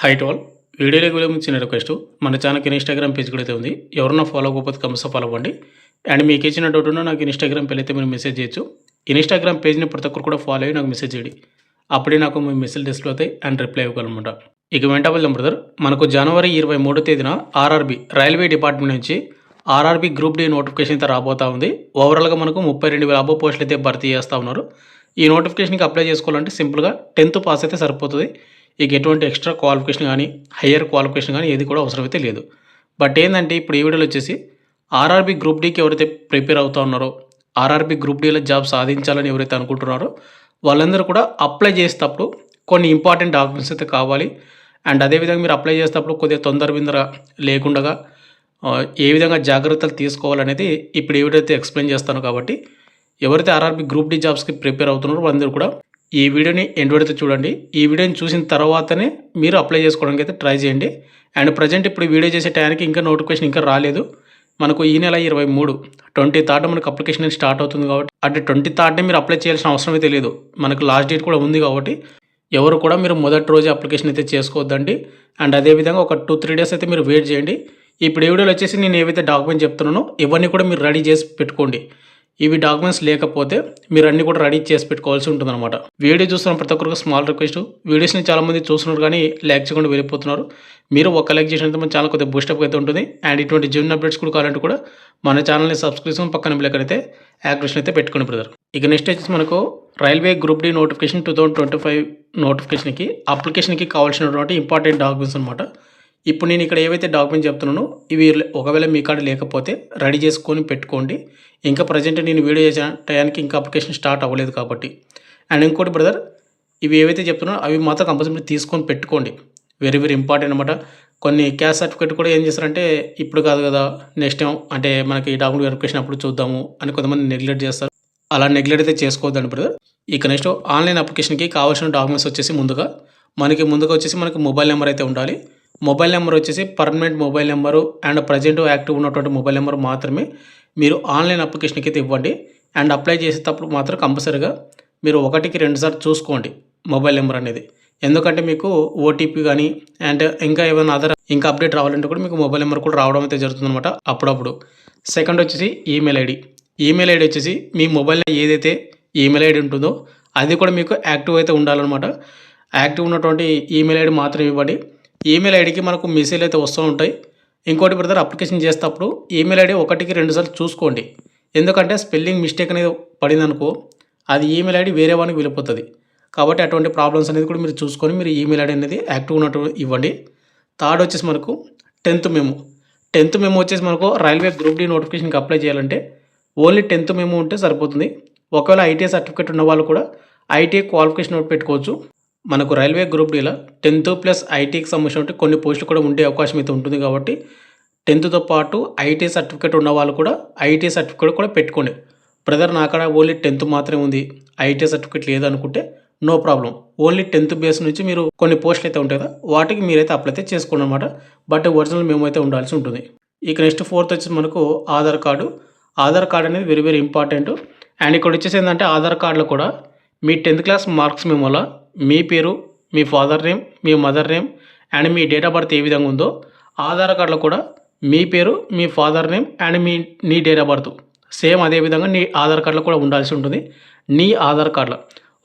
Height all వీడియోలోకి వెళ్ళే ముందు చిన్న రిక్వెస్ట్ మన ఛానల్కి ఇన్స్టాగ్రామ్ పేజ్ కూడా అయితే ఉంది. ఎవరన్నా ఫాలో అవ్వకపోతే కంపల్సరీ ఫాలో అవ్వండి. అండ్ మీకు ఇచ్చిన డౌట్ ఉన్నా నాకు ఇన్స్టాగ్రామ్ పేజ్ అయితే మీరు మెసేజ్ చేయొచ్చు. ఇన్స్టాగ్రామ్ పేజ్ని ప్రతి ఒక్కరు కూడా ఫాలో అయ్యి నాకు మెసేజ్ చేయండి. అప్పుడే నాకు మీ మెసేజ్ డిస్ప్లే అవుతాయి అండ్ రిప్లై ఇవ్వగలమాట ఇక వెంట వెళ్దాం బ్రదర్ మనకు జనవరి ఇరవై మూడో తేదీన ఆర్ఆర్బీ రైల్వే డిపార్ట్మెంట్ నుంచి ఆర్ఆర్బీ గ్రూప్ డి నోటిఫికేషన్ అయితే రాబోతా ఉంది. ఓవరాల్గా మనకు ముప్పై రెండు వేల అబ్బో పోస్టులు అయితే భర్తీ చేస్తూ ఉన్నారు. ఈ నోటిఫికేషన్కి అప్లై చేసుకోవాలంటే సింపుల్గా టెన్త్ పాస్ అయితే సరిపోతుంది. ఇక ఎటువంటి ఎక్స్ట్రా క్వాలిఫికేషన్ కానీ హయ్యర్ క్వాలిఫికేషన్ కానీ ఏది కూడా అవసరమైతే లేదు. బట్ ఏంటంటే ఇప్పుడు ఈ వీడియోలో వచ్చేసి ఆర్ఆర్బి గ్రూప్ డీకి ఎవరైతే ప్రిపేర్ అవుతా ఉన్నారో ఆర్ఆర్బి గ్రూప్ డీలో జాబ్ సాధించాలని ఎవరైతే అనుకుంటున్నారో వాళ్ళందరూ కూడా అప్లై చేసేటప్పుడు కొన్ని ఇంపార్టెంట్ డాక్యుమెంట్స్ అయితే కావాలి. అండ్ అదేవిధంగా మీరు అప్లై చేసేటప్పుడు కొద్దిగా తొందర బిందర లేకుండా ఏ విధంగా జాగ్రత్తలు తీసుకోవాలనేది ఇప్పుడు ఏవిడైతే ఎక్స్ప్లెయిన్ చేస్తాను కాబట్టి ఎవరైతే ఆర్ఆర్బి గ్రూప్ డి జాబ్స్కి ప్రిపేర్ అవుతున్నారో వాళ్ళందరూ కూడా ఈ వీడియోని ఎండ్ వరకు చూడండి. ఈ వీడియోని చూసిన తర్వాతనే మీరు అప్లై చేసుకోవడానికి అయితే ట్రై చేయండి. అండ్ ప్రజెంట్ ఇప్పుడు వీడియో చేసే టైంకి ఇంకా నోటిఫికేషన్ ఇంకా రాలేదు. మనకు ఈ నెల ఇరవై మూడు. ట్వంటీ థర్డ్ మనకు అప్లికేషన్ అనేది స్టార్ట్ అవుతుంది కాబట్టి అంటే ట్వంటీ థర్డ్నే మీరు అప్లై చేయాల్సిన అవసరం అయితే లేదు. మనకు లాస్ట్ డేట్ కూడా ఉంది కాబట్టి ఎవరు కూడా మీరు మొదటి రోజు అప్లికేషన్ అయితే చేసుకోవద్దండి. అండ్ అదేవిధంగా ఒక టూ త్రీ డేస్ అయితే మీరు వెయిట్ చేయండి. ఇప్పుడు ఈ వీడియోలో వచ్చేసి నేను ఏవైతే డాక్యుమెంట్ చెప్తున్నానో ఇవన్నీ కూడా మీరు రెడీ చేసి పెట్టుకోండి. ఇవి డాక్యుమెంట్స్ లేకపోతే మీరు అన్ని కూడా రెడీ చేసి పెట్టుకోవాల్సి ఉంటుందన్నమాట. వీడియో చూస్తున్న ప్రతి ఒక్కరికి స్మాల్ రిక్వెస్ట్. వీడియోస్ని చాలామంది చూస్తున్నారు కానీ లైక్ చేయకుండా వెళ్ళిపోతున్నారు. మీరు ఒక లైక్ చేసినంత మన ఛానల్ కొద్దిగా బూస్టప్ అయితే ఉంటుంది. అండ్ ఇటువంటి జీవన అప్డేట్స్ కూడా కావాలంటే కూడా మన ఛానల్ని సబ్స్క్రిప్షన్ పక్కన బిల్లకన్ అయితే యాక్టివేషన్ అయితే పెట్టుకుని బ్రదర్ ఇక నెక్స్ట్ వచ్చేసి మనకు railway group D notification two thousand twenty five నోటిఫికేషన్కి అప్లికేషన్కి కావాల్సినటువంటి ఇంపార్టెంట్ డాక్యుమెంట్స్ అనమాట ఇప్పుడు నేను ఇక్కడ ఏవైతే డాక్యుమెంట్ చెప్తున్నానో ఇవి ఒకవేళ మీ కాడ లేకపోతే రెడీ చేసుకొని పెట్టుకోండి. ఇంకా ప్రజెంట్ నేను వీడియో చేసిన టయానికి ఇంకా అప్లికేషన్ స్టార్ట్ అవ్వలేదు కాబట్టి. అండ్ ఇంకోటి బ్రదర్ ఇవి ఏవైతే చెప్తున్నానో అవి మాత్రం కంపల్సరీ తీసుకొని పెట్టుకోండి. వెరీ వెరీ ఇంపార్టెంట్ అనమాట కొన్ని క్యాస్ట్ సర్టిఫికేట్ కూడా ఏం చేస్తారంటే ఇప్పుడు కాదు కదా నెక్స్ట్ టైం అంటే మనకి డాక్యుమెంట్ వెరిఫికేషన్ అప్పుడు చూద్దాము అని కొంతమంది నెగ్లెక్ట్ చేస్తారు. అలా నెగ్లెక్ట్ అయితే చేసుకోవద్దండి బ్రదర్. ఇక నెక్స్ట్ ఆన్లైన్ అప్లికేషన్కి కావాల్సిన డాక్యుమెంట్స్ వచ్చేసి ముందుగా మనకి ముందుగా వచ్చేసి మనకి మొబైల్ నెంబర్ అయితే ఉండాలి. మొబైల్ నెంబర్ వచ్చేసి permanent mobile number and present active ఉన్నటువంటి మొబైల్ నెంబర్ మాత్రమే మీరు ఆన్లైన్ అప్లికేషన్కి అయితే ఇవ్వండి. అండ్ అప్లై చేసేటప్పుడు మాత్రం కంపల్సరీగా మీరు ఒకటికి రెండుసార్లు చూసుకోండి మొబైల్ నెంబర్ అనేది. ఎందుకంటే మీకు ఓటీపీ కానీ అండ్ ఇంకా ఏమైనా అదర్ ఇంకా అప్డేట్ రావాలంటే కూడా మీకు మొబైల్ నెంబర్ కూడా రావడం అయితే జరుగుతుంది అనమాట అప్పుడప్పుడు. సెకండ్ వచ్చేసి ఈమెయిల్ ఐడి. ఈమెయిల్ ఐడి వచ్చేసి మీ మొబైల్లో ఏదైతే ఈమెయిల్ ఐడి ఉంటుందో అది కూడా మీకు యాక్టివ్ అయితే ఉండాలన్నమాట. యాక్టివ్ ఉన్నటువంటి ఈమెయిల్ ఐడి మాత్రం ఇవ్వండి. ఈమెయిల్ ఐడికి మనకు మెసేజ్ అయితే వస్తూ ఉంటాయి. ఇంకోటి బ్రదర్ అప్లికేషన్ చేసేటప్పుడు ఈమెయిల్ ఐడి ఒకటికి రెండుసార్లు చూసుకోండి. ఎందుకంటే స్పెల్లింగ్ మిస్టేక్ అనేది పడిందనుకో అది ఈమెయిల్ ఐడి వేరే వానికి వెళ్ళిపోతుంది. కాబట్టి అటువంటి ప్రాబ్లమ్స్ అనేది కూడా మీరు చూసుకొని మీరు ఈమెయిల్ ఐడి అనేది యాక్టివ్ ఉన్నట్టు ఇవ్వండి. థర్డ్ వచ్చేసి మనకు టెన్త్ మేము టెన్త్ మేము వచ్చేసి మనకు రైల్వే గ్రూప్ డి నోటిఫికేషన్కి అప్లై చేయాలంటే ఓన్లీ టెన్త్ మేము ఉంటే సరిపోతుంది. ఒకవేళ ఐటీఐ సర్టిఫికేట్ ఉన్న వాళ్ళు కూడా ఐటీఐ క్వాలిఫికేషన్ పెట్టుకోవచ్చు. మనకు రైల్వే గ్రూప్ డీలో టెన్త్ ప్లస్ ఐటీకి సంబంధించినటువంటి కొన్ని పోస్టులు కూడా ఉండే అవకాశం అయితే ఉంటుంది కాబట్టి టెన్త్తో పాటు ఐటీ సర్టిఫికేట్ ఉన్న వాళ్ళు కూడా ఐటీ సర్టిఫికేట్ కూడా పెట్టుకోండి. బ్రదర్ నాకాడ ఓన్లీ టెన్త్ మాత్రమే ఉంది. ఐటీ సర్టిఫికేట్ లేదనుకుంటే no problem. Only tenth base నుంచి మీరు కొన్ని పోస్టులు అయితే ఉంటాయి కదా వాటికి మీరైతే అప్లై అయితే చేసుకోండి అనమాట బట్ ఒరిజినల్ మేము అయితే ఉండాల్సి ఉంటుంది. ఇక నెక్స్ట్ ఫోర్త్ వచ్చేసి మనకు ఆధార్ కార్డు. ఆధార్ కార్డ్ అనేది వెరీ వెరీ ఇంపార్టెంట్. అండ్ ఇక్కడ వచ్చేసి ఏంటంటే ఆధార్ కార్డులో కూడా మీ టెన్త్ క్లాస్ మార్క్స్ మెమోలో మీ పేరు మీ ఫాదర్ నేమ్ మీ మదర్ నేమ్ అండ్ మీ డేట్ ఆఫ్ బర్త్ ఏ విధంగా ఉందో ఆధార్ కార్డులో కూడా మీ పేరు మీ ఫాదర్ నేమ్ అండ్ మీ నీ డేట్ ఆఫ్ బర్త్. సేమ్ అదే విధంగా నీ ఆధార్ కార్డులో కూడా ఉండాల్సి ఉంటుంది. నీ ఆధార్ కార్డులో.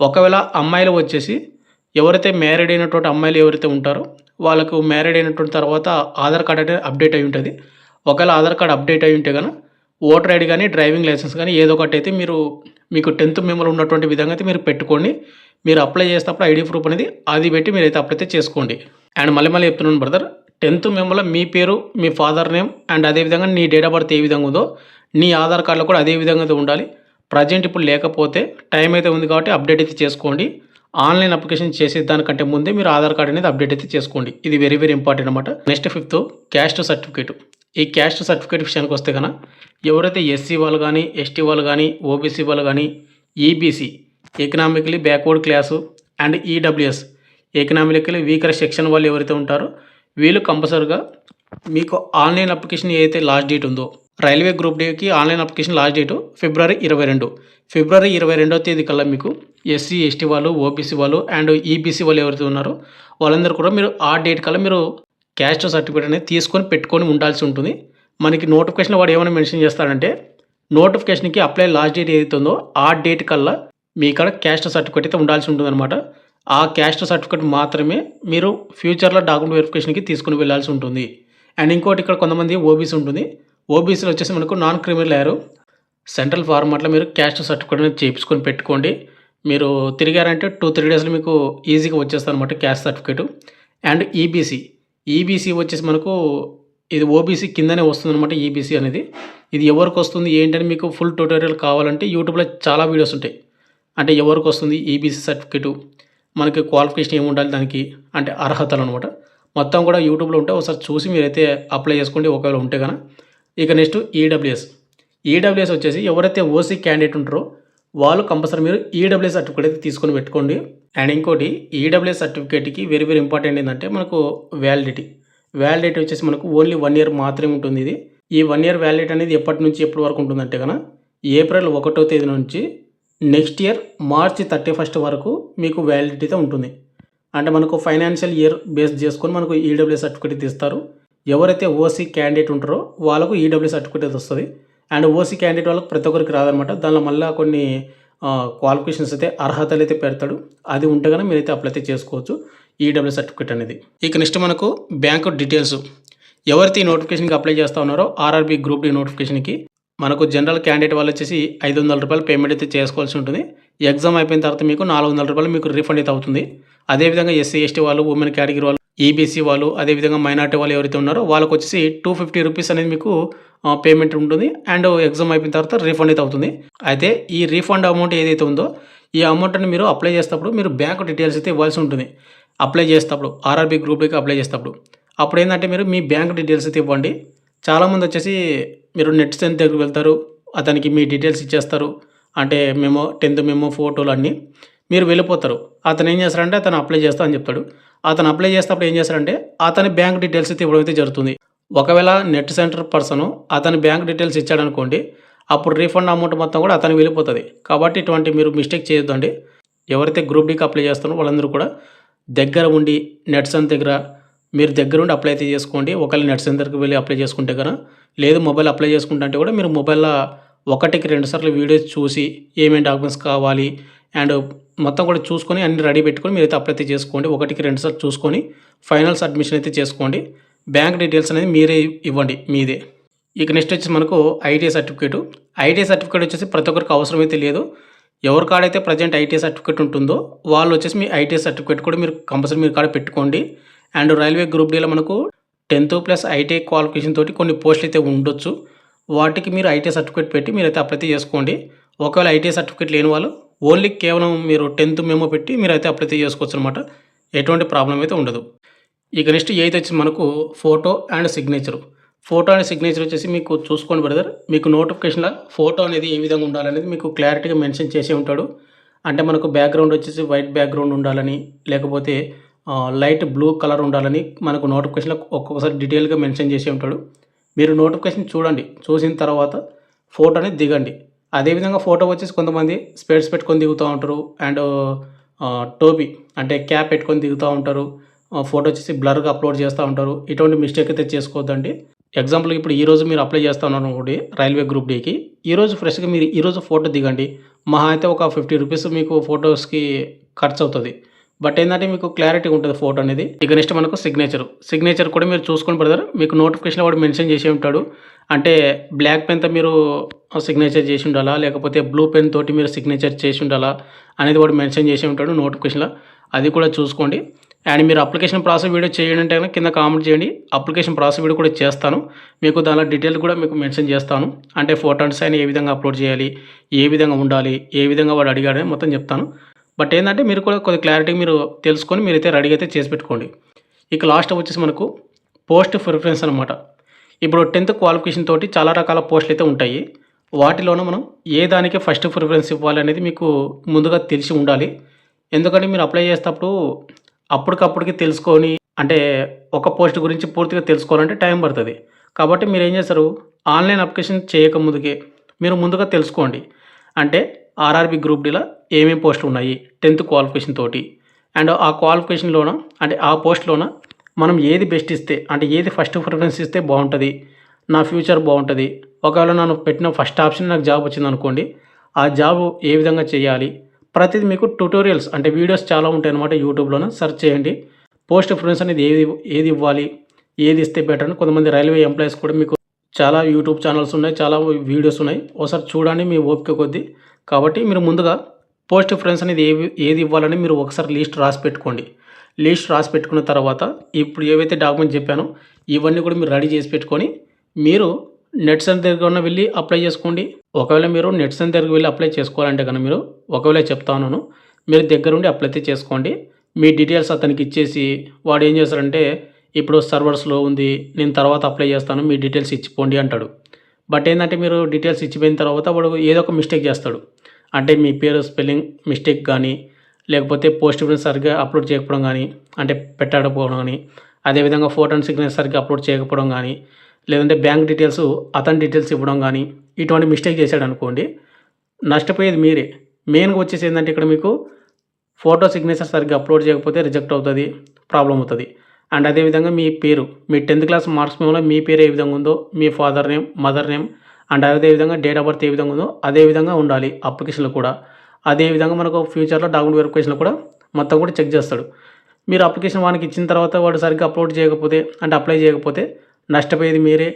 ఒకవేళ అమ్మాయిలు వచ్చేసి ఎవరైతే మ్యారీడ్ అయినటువంటి అమ్మాయిలు ఎవరైతే ఉంటారో వాళ్ళకు మ్యారీడ్ అయినటువంటి తర్వాత ఆధార్ కార్డ్ అనేది అప్డేట్ అయి ఉంటుంది. ఒకవేళ ఆధార్ కార్డ్ అప్డేట్ అయి ఉంటే కనుక ఓటర్ ఐడి కానీ డ్రైవింగ్ లైసెన్స్ కానీ ఏదో ఒకటి అయితే మీరు మీకు టెన్త్ మెంబర్ ఉన్నటువంటి విధంగా అయితే మీరు పెట్టుకోండి. మీరు అప్లై చేసేటప్పుడు ఐడి ప్రూఫ్ అనేది అది పెట్టి మీరు అయితే అప్లై అయితే చేసుకోండి. అండ్ మళ్ళీ మళ్ళీ చెప్తున్నాను బ్రదర్ టెన్త్ మెమోలో మీ పేరు మీ ఫాదర్ నేమ్ అండ్ అదేవిధంగా నీ డేట్ ఆఫ్ బర్త్ ఏ విధంగా ఉందో నీ ఆధార్ కార్డులో కూడా అదే విధంగా అయితే ఉండాలి. ప్రజెంట్ ఇప్పుడు లేకపోతే టైం అయితే ఉంది కాబట్టి అప్డేట్ అయితే చేసుకోండి. ఆన్లైన్ అప్లికేషన్ చేసే దానికంటే ముందే మీరు ఆధార్ కార్డ్ అనేది అప్డేట్ అయితే చేసుకోండి. ఇది వెరీ వెరీ ఇంపార్టెంట్ అనమాట నెక్స్ట్ ఫిఫ్త్ క్యాస్ట్ సర్టిఫికేట్ ఈ క్యాస్ట్ సర్టిఫికేట్ విషయానికి వస్తే కనుక ఎవరైతే ఎస్సీ వాళ్ళు కానీ ఎస్టీ వాళ్ళు కానీ ఓబీసీ వాళ్ళు కానీ EBC economically backward class and EWS economically weaker section వాళ్ళు ఎవరైతే ఉంటారో వీళ్ళు కంపల్సరిగా మీకు ఆన్లైన్ అప్లికేషన్ ఏదైతే లాస్ట్ డేట్ ఉందో రైల్వే గ్రూప్ డేకి ఆన్లైన్ అప్లికేషన్ లాస్ట్ డేటు ఫిబ్రవరి ఇరవై రెండు. ఫిబ్రవరి ఇరవై రెండవ తేదీ కల్లా మీకు ఎస్సీ ఎస్టీ వాళ్ళు ఓబీసీ వాళ్ళు అండ్ ఈబీసీ వాళ్ళు ఎవరైతే ఉన్నారో వాళ్ళందరూ కూడా మీరు ఆ డేట్ కల్లా మీరు క్యాస్ట్ సర్టిఫికేట్ అనేది తీసుకొని పెట్టుకొని ఉండాల్సి ఉంటుంది. మనకి నోటిఫికేషన్ వాడు ఏమైనా మెన్షన్ చేస్తాడంటే నోటిఫికేషన్కి అప్లై లాస్ట్ డేట్ ఏదైతే ఉందో ఆ డేట్ కల్లా మీ కాడ క్యాస్ట్ సర్టిఫికేట్ అయితే ఉండాల్సి ఉంటుందన్నమాట. ఆ క్యాస్ట్ సర్టిఫికేట్ మాత్రమే మీరు ఫ్యూచర్లో డాక్యుమెంట్ వెరిఫికేషన్కి తీసుకుని వెళ్ళాల్సి ఉంటుంది. అండ్ ఇంకోటి ఇక్కడ కొంతమంది ఓబీసీ ఉంటుంది. ఓబీసీలో వచ్చేసి మనకు నాన్ క్రిమినల్ లేరు సెంట్రల్ ఫార్మాట్లో మీరు క్యాస్ట్ సర్టిఫికేట్ అనేది చేయించుకొని పెట్టుకోండి. మీరు తిరిగారంటే టూ త్రీ డేస్లో మీకు ఈజీగా వచ్చేస్తుంది అనమాట caste certificate. And EBC. EBC వచ్చేసి మనకు ఇది ఓబీసీ కిందనే వస్తుంది అనమాట ఈబీసీ అనేది. ఇది ఎవరికి వస్తుంది ఏంటని మీకు ఫుల్ ట్యూటోరియల్ కావాలంటే యూట్యూబ్లో చాలా వీడియోస్ ఉంటాయి. అంటే ఎవరికి వస్తుంది? ఈబీసీ సర్టిఫికేట్ మనకి క్వాలిఫికేషన్ ఏమి ఉండాలి దానికి అంటే అర్హతలు అనమాట మొత్తం కూడా యూట్యూబ్లో ఉంటే ఒకసారి చూసి మీరైతే అప్లై చేసుకోండి. ఒకవేళ ఉంటే కనుక ఇక నెక్స్ట్ ఈడబ్ల్యూఎస్ ఈడబ్ల్యూఎస్ వచ్చేసి ఎవరైతే ఓసీ క్యాండిడేట్ ఉంటారో వాళ్ళు కంపల్సరీ మీరు ఈడబ్ల్యూఎస్ సర్టిఫికేట్ అయితే తీసుకొని పెట్టుకోండి. అండ్ ఇంకోటి ఈడబ్ల్యూఎస్ సర్టిఫికేట్కి వెరీ వెరీ ఇంపార్టెంట్ ఏంటంటే మనకు వ్యాలిడిటీ వ్యాలిడిటీ వచ్చేసి మనకు ఓన్లీ వన్ ఇయర్ మాత్రమే ఉంటుంది ఇది. ఈ వన్ ఇయర్ వ్యాలిడిటీ అనేది ఎప్పటి నుంచి ఎప్పటి వరకు ఉంటుందంటే కనుక ఏప్రిల్ ఒకటో తేదీ నుంచి నెక్స్ట్ ఇయర్ మార్చి థర్టీ ఫస్ట్ వరకు మీకు వ్యాలిడిటీ ఉంటుంది. అంటే మనకు ఫైనాన్షియల్ ఇయర్ బేస్ చేసుకొని మనకు ఈడబ్ల్యూ సర్టిఫికేట్ ఇస్తారు ఎవరైతే ఓసీ క్యాండిడేట్ ఉంటారో వాళ్ళకు ఈడబ్ల్యూ సర్టిఫికేట్ వస్తుంది. అండ్ ఓసీ క్యాండిడేట్ వాళ్ళకి ప్రతి ఒక్కరికి రాదనమాట. దానిలో మళ్ళీ కొన్ని క్వాలిఫికేషన్స్ అయితే అర్హతలు అయితే పెడతాడు. అది ఉంటే కనుక మీరైతే అప్లై అయితే చేసుకోవచ్చు ఈడబ్ల్యూ సర్టిఫికేట్ అనేది. ఇక నెక్స్ట్ మనకు బ్యాంకు డీటెయిల్స్ ఎవరైతే ఈ నోటిఫికేషన్కి అప్లై చేస్తా ఉన్నారో ఆర్ఆర్బీ గ్రూప్ డి నోటిఫికేషన్కి మనకు జనరల్ క్యాండిడేట్ వాళ్ళు వచ్చేసి ఐదు వందల రూపాయలు పేమెంట్ అయితే చేసుకోవాల్సి ఉంటుంది. ఎగ్జామ్ అయిపోయిన తర్వాత మీకు నాలుగు వందల రూపాయలు మీకు రీఫండ్ అయితే అవుతుంది. అదేవిధంగా ఎస్సీ ఎస్టీ వాళ్ళు ఉమెన్ కేటగిరీ వాళ్ళు ఈబీసీ వాళ్ళు అదేవిధంగా మైనార్టీ వాళ్ళు ఎవరైతే ఉన్నారో వాళ్ళకి వచ్చేసి టూ ఫిఫ్టీ రూపీస్ అనేది మీకు పేమెంట్ ఉంటుంది. అండ్ ఎగ్జామ్ అయిపోయిన తర్వాత రీఫండ్ అయితే అవుతుంది. అయితే ఈ రీఫండ్ అమౌంట్ ఏదైతే ఉందో ఈ అమౌంట్ని మీరు అప్లై చేసేటప్పుడు మీరు బ్యాంక్ డీటెయిల్స్ అయితే ఇవ్వాల్సి ఉంటుంది. అప్లై చేసేటప్పుడు ఆర్ఆర్బీ గ్రూప్కి అప్లై చేసేటప్పుడు. అప్పుడు ఏంటంటే మీరు మీ బ్యాంక్ డీటెయిల్స్ అయితే ఇవ్వండి. చాలామంది వచ్చేసి మీరు నెట్ సెంటర్ దగ్గరికి వెళ్తారు అతనికి మీ డీటెయిల్స్ ఇచ్చేస్తారు అంటే మేము టెన్త్ మేము ఫోటోలు అన్నీ మీరు వెళ్ళిపోతారు. అతను ఏం చేస్తారంటే అతను అప్లై చేస్తా అని చెప్తాడు. అతను అప్లై చేసేటప్పుడు ఏం చేస్తారంటే అతని బ్యాంక్ డీటెయిల్స్ అయితే ఇవ్వడం అయితే జరుగుతుంది. ఒకవేళ నెట్ సెంటర్ పర్సన్ అతని బ్యాంక్ డీటెయిల్స్ ఇచ్చాడనుకోండి అప్పుడు రీఫండ్ అమౌంట్ మొత్తం కూడా అతనికి వెళ్ళిపోతుంది. కాబట్టి ఇటువంటి మీరు మిస్టేక్ చేయొద్దండి. ఎవరైతే గ్రూప్ డీకి అప్లై చేస్తారో వాళ్ళందరూ కూడా దగ్గర ఉండి నెట్ సెంటర్ దగ్గర మీరు దగ్గరుండి అప్లై అయితే చేసుకోండి. ఒకవేళ నెట్ సెంటర్కి వెళ్ళి అప్లై చేసుకుంటే కనుక లేదు మొబైల్ అప్లై చేసుకుంటే అంటే కూడా మీరు మొబైల్లో ఒకటికి రెండు సార్లు వీడియోస్ చూసి ఏమేమి డాక్యుమెంట్స్ కావాలి అండ్ మొత్తం కూడా చూసుకొని అన్ని రెడీ పెట్టుకొని మీరైతే అప్లై అయితే చేసుకోండి. ఒకటికి రెండు సార్లు చూసుకొని ఫైనల్ సబ్మిషన్ అయితే చేసుకోండి. బ్యాంక్ డీటెయిల్స్ అనేది మీరే ఇవ్వండి మీదే. ఇక నెక్స్ట్ వచ్చేసి మనకు ఐటీఐ సర్టిఫికేట్ ఐటీఐ సర్టిఫికేట్ వచ్చేసి ప్రతి ఒక్కరికి అవసరమైతే లేదు ఎవరి కాడైతే ప్రజెంట్ ఐటీఐ సర్టిఫికేట్ ఉంటుందో వాళ్ళు వచ్చేసి మీ ఐటీఐ సర్టిఫికేట్ కూడా మీరు కంపల్సరీ మీరు కాడ పెట్టుకోండి. అండ్ రైల్వే గ్రూప్ డీలో మనకు టెన్త్ ప్లస్ ఐటీఐ క్వాలిఫికేషన్ తోటి కొన్ని పోస్టులు అయితే ఉండొచ్చు. వాటికి మీరు ఐటీఐ సర్టిఫికేట్ పెట్టి మీరైతే అప్లై చేసుకోండి. ఒకవేళ ఐటీఐ సర్టిఫికేట్ లేని వాళ్ళు ఓన్లీ కేవలం మీరు టెన్త్ మెమో పెట్టి మీరైతే అప్లై చేసుకోవచ్చు అనమాట ఎటువంటి ప్రాబ్లం అయితే ఉండదు. ఇక నెక్స్ట్ ఎయిత్ వచ్చి మనకు photo and signature. Photo and signature వచ్చేసి మీకు చూసుకోండి బ్రదర్. మీకు నోటిఫికేషన్లో ఫోటో అనేది ఏ విధంగా ఉండాలనేది మీకు క్లారిటీగా మెన్షన్ చేసి ఉంటాడు. అంటే మనకు బ్యాక్గ్రౌండ్ వచ్చేసి వైట్ బ్యాక్గ్రౌండ్ ఉండాలని లేకపోతే లైట్ బ్లూ కలర్ ఉండాలని మనకు నోటిఫికేషన్లో ఒక్కొక్కసారి డీటెయిల్గా మెన్షన్ చేసి ఉంటాడు. మీరు నోటిఫికేషన్ చూడండి. చూసిన తర్వాత ఫోటోని దిగండి. అదేవిధంగా ఫోటో వచ్చేసి కొంతమంది స్పెడ్స్ పెట్టుకొని దిగుతూ ఉంటారు. అండ్ టోపీ అంటే క్యాప్ పెట్టుకొని దిగుతూ ఉంటారు. ఫోటో వచ్చేసి బ్లర్గా అప్లోడ్ చేస్తూ ఉంటారు. ఇటువంటి మిస్టేక్ అయితే చేసుకోవద్దండి. ఎగ్జాంపుల్ ఇప్పుడు ఈరోజు మీరు అప్లై చేస్తా ఉన్నారు అనుకోండి రైల్వే గ్రూప్ డీకి. ఈరోజు ఫ్రెష్గా మీరు ఈరోజు ఫోటో దిగండి. మహా అయితే ఒక ఫిఫ్టీ రూపీస్ మీకు ఫొటోస్కి ఖర్చు అవుతుంది బట్ ఏంటంటే మీకు క్లారిటీ ఉంటుంది ఫోటో అనేది. ఇక నెక్స్ట్ మనకు సిగ్నేచర్ సిగ్నేచర్ కూడా మీరు చూసుకొని బ్రదర్ మీకు నోటిఫికేషన్ వాడు మెన్షన్ చేసి ఉంటాడు. అంటే బ్లాక్ పెన్తో మీరు సిగ్నేచర్ చేసి ఉండాలా? లేకపోతే బ్లూ పెన్ తోటి మీరు సిగ్నేచర్ చేసి ఉండాలా? అనేది వాడు మెన్షన్ చేసి ఉంటాడు నోటిఫికేషన్లో అది కూడా చూసుకోండి. అండ్ మీరు అప్లికేషన్ ప్రాసెస్ వీడియో చేయండి అంటే కింద కామెంట్ చేయండి. అప్లికేషన్ ప్రాసెస్ వీడియో కూడా చేస్తాను. మీకు దానిలో డీటెయిల్ కూడా మీకు మెన్షన్ చేస్తాను. అంటే ఫోటోస్ అయినా ఏ విధంగా అప్లోడ్ చేయాలి? ఏ విధంగా ఉండాలి? ఏ విధంగా వాడు అడిగాడని మొత్తం చెప్తాను. బట్ ఏంటంటే మీరు కూడా కొద్ది క్లారిటీ మీరు తెలుసుకొని మీరైతే రెడీ అయితే చేసి పెట్టుకోండి. ఇక లాస్ట్ వచ్చేసి మనకు పోస్ట్ ప్రిఫరెన్స్ అనమాట ఇప్పుడు టెన్త్ క్వాలిఫికేషన్ తోటి చాలా రకాల పోస్టులు అయితే ఉంటాయి. వాటిలోనూ మనం ఏ దానికి ఫస్ట్ ప్రిఫరెన్స్ ఇవ్వాలి అనేది మీకు ముందుగా తెలిసి ఉండాలి. ఎందుకంటే మీరు అప్లై చేసేటప్పుడు అప్పటికప్పటికి తెలుసుకొని అంటే ఒక పోస్ట్ గురించి పూర్తిగా తెలుసుకోవాలంటే టైం పడుతుంది. కాబట్టి మీరు ఏం చేస్తారు? ఆన్లైన్ అప్లికేషన్ చేయకముందుకే మీరు ముందుగా తెలుసుకోండి. అంటే ఆర్ఆర్బి గ్రూప్ డీలో ఏమేమి పోస్టులు ఉన్నాయి టెన్త్ క్వాలిఫికేషన్ తోటి. అండ్ ఆ క్వాలిఫికేషన్లోన అంటే ఆ పోస్ట్లోన మనం ఏది బెస్ట్ ఇస్తే అంటే ఏది ఫస్ట్ ప్రిఫరెన్స్ ఇస్తే బాగుంటుంది నా ఫ్యూచర్ బాగుంటుంది. ఒకవేళ నన్ను పెట్టిన ఫస్ట్ ఆప్షన్ నాకు జాబ్ వచ్చింది అనుకోండి ఆ జాబ్ ఏ విధంగా చేయాలి ప్రతిదీ మీకు ట్యూటోరియల్స్ అంటే వీడియోస్ చాలా ఉంటాయి అనమాట యూట్యూబ్లోన సెర్చ్ చేయండి. పోస్ట్ ప్రిఫరెన్స్ అనేది ఏది ఏది ఇవ్వాలి ఏది ఇస్తే బెటర్ అని కొంతమంది రైల్వే ఎంప్లాయీస్ కూడా మీకు చాలా యూట్యూబ్ ఛానల్స్ ఉన్నాయి చాలా వీడియోస్ ఉన్నాయి. ఒకసారి చూడండి మీ ఓపిక కొద్దీ. కాబట్టి మీరు ముందుగా పోస్ట్ ఫ్రెండ్స్ అనేది ఏవి ఏది ఇవ్వాలని మీరు ఒకసారి లిస్ట్ రాసి పెట్టుకోండి. లిస్ట్ రాసి పెట్టుకున్న తర్వాత ఇప్పుడు ఏవైతే డాక్యుమెంట్ చెప్పానో ఇవన్నీ కూడా మీరు రెడీ చేసి పెట్టుకొని మీరు నెట్ సెంటర్ దగ్గర ఉన్న వెళ్ళి అప్లై చేసుకోండి. ఒకవేళ మీరు నెట్ సెంటర్ దగ్గరికి వెళ్ళి అప్లై చేసుకోవాలంటే కనుక మీరు ఒకవేళ చెప్తాను మీరు దగ్గరుండి అప్లై అయితే చేసుకోండి. మీ డీటెయిల్స్ అతనికి ఇచ్చేసి వాడు ఏం చేస్తారంటే ఇప్పుడు సర్వర్స్లో ఉంది నేను తర్వాత అప్లై చేస్తాను మీ డీటెయిల్స్ ఇచ్చిపోండి అంటాడు. బట్ ఏంటంటే మీరు డీటెయిల్స్ ఇచ్చిపోయిన తర్వాత వాడు ఏదో ఒక మిస్టేక్ చేస్తాడు. అంటే మీ పేరు స్పెల్లింగ్ మిస్టేక్ కానీ లేకపోతే పోస్ట్ సరిగ్గా అప్లోడ్ చేయకపోవడం కానీ అంటే పెట్టకపోవడం కానీ అదేవిధంగా ఫోటో అండ్ సిగ్నేచర్ సరిగ్గా అప్లోడ్ చేయకపోవడం కానీ లేదంటే బ్యాంక్ డీటెయిల్స్ అతని డీటెయిల్స్ ఇవ్వడం కానీ ఇటువంటి మిస్టేక్ చేశాడు అనుకోండి నష్టపోయేది మీరే. మెయిన్గా వచ్చేసి ఏంటంటే ఇక్కడ మీకు ఫోటో సిగ్నేచర్ సరిగ్గా అప్లోడ్ చేయకపోతే రిజెక్ట్ అవుతుంది ప్రాబ్లం అవుతుంది. అండ్ అదేవిధంగా మీ పేరు మీ టెన్త్ క్లాస్ మార్క్స్ మేమో మీ పేరు ఏ విధంగా ఉందో మీ father name mother name and అదేవిధంగా డేట్ ఆఫ్ బర్త్ ఏ విధంగా ఉందో అదే విధంగా ఉండాలి అప్లికేషన్లో కూడా. అదేవిధంగా మనకు ఫ్యూచర్లో డాక్యుమెంట్ వెరిఫికేషన్లో కూడా మొత్తం కూడా చెక్ చేస్తాడు. మీరు అప్లికేషన్ వానికి ఇచ్చిన తర్వాత వాడు సరిగ్గా అప్లోడ్ చేయకపోతే అంటే అప్లై చేయకపోతే నష్టపోయేది మీరే.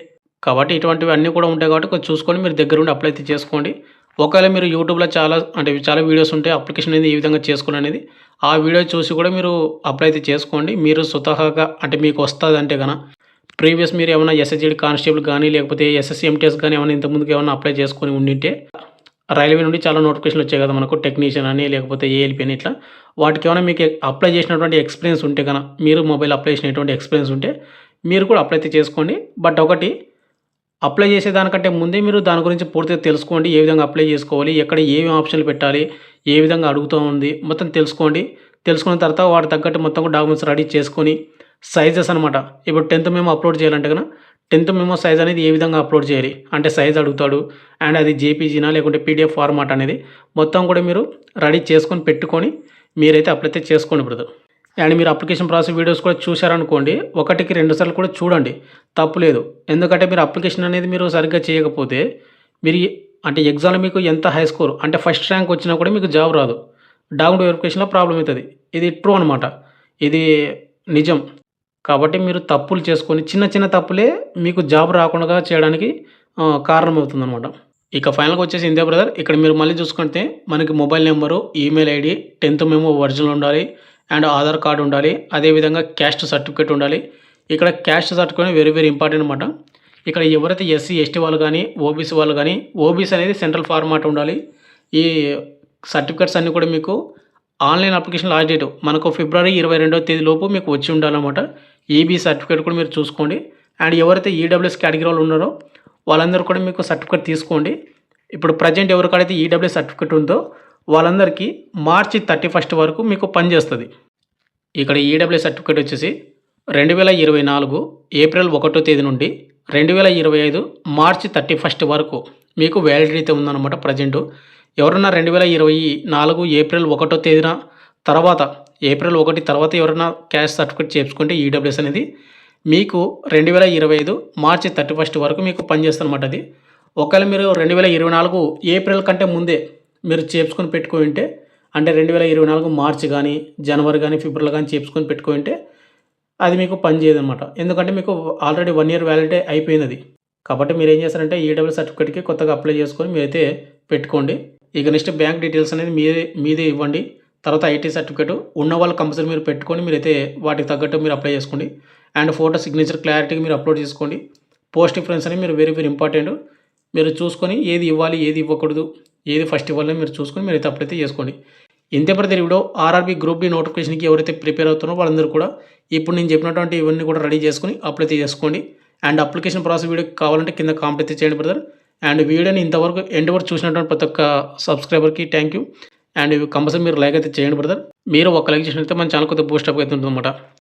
కాబట్టి ఇటువంటివి అన్నీ కూడా ఉంటాయి కాబట్టి కొంచెం చూసుకొని మీరు దగ్గరుండి అప్లై అయితే చేసుకోండి. ఒకవేళ మీరు యూట్యూబ్లో చాలా అంటే చాలా వీడియోస్ ఉంటాయి అప్లికేషన్ అనేది ఏ విధంగా చేసుకోండి అనేది. ఆ వీడియో చూసి కూడా మీరు అప్లై అయితే చేసుకోండి. మీరు స్వతహాగా అంటే మీకు వస్తుంది అంటే కనుక ప్రీవియస్ మీరు ఏమైనా ఎస్ఎస్జీడి కానిస్టేబుల్ కానీ లేకపోతే ఎస్ఎస్సీ ఎంటీఎస్ కానీ ఏమైనా ఇంతకుముందుకు ఏమైనా అప్లై చేసుకొని ఉండింటే రైల్వే నుండి చాలా నోటిఫికేషన్లు వచ్చాయి కదా మనకు టెక్నీషియన్ అని లేకపోతే ఏఎల్పి అని ఇట్లా. వాటికి ఏమైనా మీకు అప్లై చేసినటువంటి ఎక్స్పీరియన్స్ ఉంటే కనుక మీరు మొబైల్ అప్లై చేసినటువంటి ఎక్స్పీరియన్స్ ఉంటే మీరు కూడా అప్లై అయితే చేసుకోండి. బట్ ఒకటి అప్లై చేసేదానికంటే ముందే మీరు దాని గురించి పూర్తిగా తెలుసుకోండి ఏ విధంగా అప్లై చేసుకోవాలి ఎక్కడ ఏమేమి ఆప్షన్లు పెట్టాలి ఏ విధంగా అడుగుతూ ఉంది మొత్తం తెలుసుకోండి. తెలుసుకున్న తర్వాత వాటి తగ్గట్టు మొత్తం డాక్యుమెంట్స్ రెడీ చేసుకొని సైజెస్ అనమాట ఇప్పుడు టెన్త్ మేము అప్లోడ్ చేయాలంటే కనుక టెన్త్ మేము సైజ్ అనేది ఏ విధంగా అప్లోడ్ చేయాలి? అంటే సైజ్ అడుగుతాడు అండ్ అది జేపీజీనా లేకుంటే పీడిఎఫ్ ఫార్మాట్ అనేది మొత్తం కూడా మీరు రెడీ చేసుకొని పెట్టుకొని మీరైతే అప్లై అయితే చేసుకోండి బ్రదర్. అండ్ మీరు అప్లికేషన్ ప్రాసెస్ వీడియోస్ కూడా చూశారనుకోండి ఒకటికి రెండు సార్లు కూడా చూడండి. తప్పు లేదు. ఎందుకంటే మీరు అప్లికేషన్ అనేది మీరు సరిగ్గా చేయకపోతే మీరు అంటే ఎగ్జామ్లో మీకు ఎంత హై స్కోర్ అంటే ఫస్ట్ ర్యాంక్ వచ్చినా కూడా మీకు జాబ్ రాదు. డాక్యుమెంట్ వెరిఫికేషన్లో ప్రాబ్లం అవుతుంది. ఇది ట్రూ అనమాట ఇది నిజం. కాబట్టి మీరు తప్పులు చేసుకొని చిన్న చిన్న తప్పులే మీకు జాబ్ రాకుండా చేయడానికి కారణమవుతుంది అనమాట ఇక ఫైనల్గా వచ్చేసి ఇందే బ్రదర్ ఇక్కడ మీరు మళ్ళీ చూసుకుంటే మనకి mobile number email ID tenth memo original ఉండాలి. అండ్ ఆధార్ కార్డు ఉండాలి. అదేవిధంగా క్యాస్ట్ సర్టిఫికేట్ ఉండాలి. ఇక్కడ caste certificate very very important అనమాట ఇక్కడ ఎవరైతే ఎస్సీ ఎస్టీ వాళ్ళు కానీ ఓబీసీ వాళ్ళు కానీ ఓబీసీ అనేది సెంట్రల్ ఫార్మాట్ ఉండాలి. ఈ సర్టిఫికేట్స్ అన్నీ కూడా మీకు ఆన్లైన్ అప్లికేషన్ లాస్ట్ డేట్ మనకు ఫిబ్రవరి ఇరవై రెండవ తేదీ లోపు మీకు వచ్చి ఉండాలన్నమాట. ఈబీ సర్టిఫికేట్ కూడా మీరు చూసుకోండి. అండ్ ఎవరైతే ఈడబ్ల్యూఎస్ కేటగిరీ వాళ్ళు ఉన్నారో వాళ్ళందరూ కూడా మీకు సర్టిఫికేట్ తీసుకోండి. ఇప్పుడు ప్రజెంట్ ఎవరికైతే ఈడబ్ల్యూఎస్ సర్టిఫికేట్ ఉందో వాళ్ళందరికీ మార్చి థర్టీ ఫస్ట్ వరకు మీకు పనిచేస్తుంది ఇక్కడ ఈడబ్ల్యూ సర్టిఫికేట్ వచ్చేసి రెండు వేల ఇరవై నాలుగు ఏప్రిల్ ఒకటో తేదీ నుండి రెండు వేల ఇరవై ఐదు మార్చి థర్టీ ఫస్ట్ వరకు మీకు వ్యాలిడిటీ ఉందన్నమాట ప్రజెంటు. ఎవరన్నా రెండు వేల ఇరవై నాలుగు ఏప్రిల్ ఒకటో తేదీన తర్వాత ఏప్రిల్ ఒకటి తర్వాత ఎవరైనా క్యాష్ సర్టిఫికేట్ చేసుకుంటే ఈడబ్ల్యూఎస్ అనేది మీకు రెండు వేల ఇరవై ఐదు మార్చి థర్టీ ఫస్ట్ వరకు మీకు పనిచేస్తుందన్నమాట అది. ఒకవేళ మీరు రెండు వేల ఇరవై నాలుగు ఏప్రిల్ కంటే ముందే మీరు చేర్చుకొని పెట్టుకుంటే అంటే రెండు వేల ఇరవై నాలుగు మార్చి కానీ జనవరి కానీ ఫిబ్రవరి కానీ చేర్చుకొని పెట్టుకుంటే అది మీకు పనిచేయదు అనమాట ఎందుకంటే మీకు ఆల్రెడీ వన్ ఇయర్ వ్యాలిడిటీ అయిపోయింది అది కాబట్టి మీరు ఏం చేస్తారంటే ఈడబ్ల్యూ సర్టిఫికేట్కి కొత్తగా అప్లై చేసుకొని మీరైతే పెట్టుకోండి. ఇక నెక్స్ట్ బ్యాంక్ డీటెయిల్స్ అనేది మీదే మీదే ఇవ్వండి. తర్వాత ఐటీ సర్టిఫికేట్ ఉన్న వాళ్ళు కంపల్సరీ మీరు పెట్టుకొని మీరైతే వాటికి తగ్గట్టు మీరు అప్లై చేసుకోండి. అండ్ ఫోటో సిగ్నేచర్ క్లారిటీకి మీరు అప్లోడ్ చేసుకోండి. పోస్ట్ డిఫరెన్స్ అని మీరు వెరీ వెరీ ఇంపార్టెంట్. మీరు చూసుకొని ఏది ఇవ్వాలి ఏది ఇవ్వకూడదు. ఏది ఫస్ట్ ఇవ్వాలని మీరు చూసుకొని మీరు అయితే అప్లైతే చేసుకోండి. ఇంతే ప్రతి వీడియో ఆర్ఆర్బీ గ్రూప్ డి నోటిఫికేషన్కి ఎవరైతే ప్రిపేర్ అవుతున్నారో వాళ్ళందరూ కూడా ఇప్పుడు నేను చెప్పినటువంటి ఇవన్నీ కూడా రెడీ చేసుకొని అప్లైతే చేసుకోండి. అండ్ అప్లికేషన్ ప్రాసెస్ వీడియో కావాలంటే కింద కామెంట్ అయితే చేయండి బ్రదర్ అండ్ వీడియోని ఇంతవరకు ఎండ్ వరకు చూసినటువంటి ప్రతి ఒక్క సబ్స్క్రైబర్కి థ్యాంక్ యూ అండ్ కంపల్సరీ మీరు లైక్ అయితే చేయండి బ్రదర్ మీరు ఒక లైక్ చేసినట్లయితే మన ఛానల్ కొద్దిగా బూస్టప్ అయితే ఉంటుంది